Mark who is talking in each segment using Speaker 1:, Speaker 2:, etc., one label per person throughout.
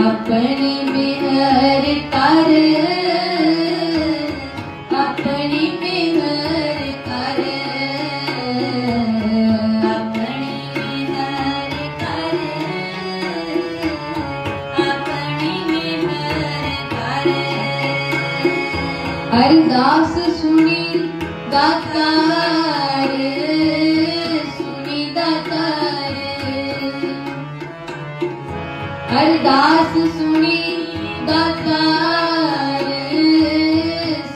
Speaker 1: अपनी मेहर कर अपनी मेहर कर अपनी मेहर कर अपनी मेहर कर अरदास सुनी दातार अरदास सुनी दातार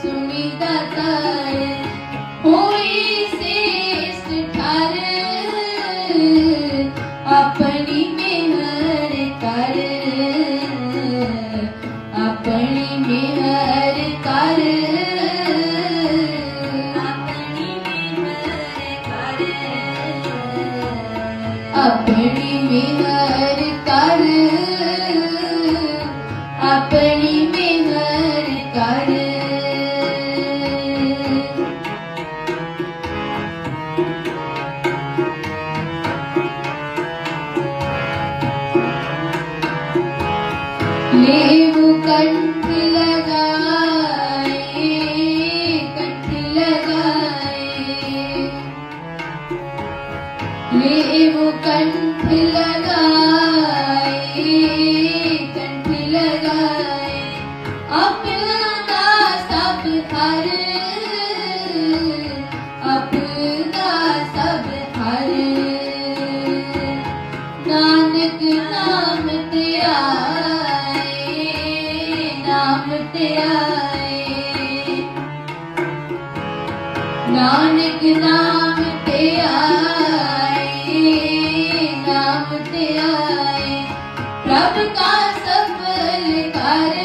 Speaker 1: सुनी दातार होई श्रेष्ठ ठार। अपनी मेहर कर। अपनी मेहर कर। अपनी मेहर कर। अपनी मेहर कर। अपनी मेहर कर। लेव कंठ लगाए कंठ लगाए। लेव कंठ लगाए ਵਰਤਿਆਏ ਨਾਨਕ ਨਾਮ ਤੇ ਆਏ ਨਾਮ ਤੇ ਆਏ ਪ੍ਰਭ ਕਾ ਸਫਲ ਕਰ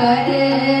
Speaker 1: Hare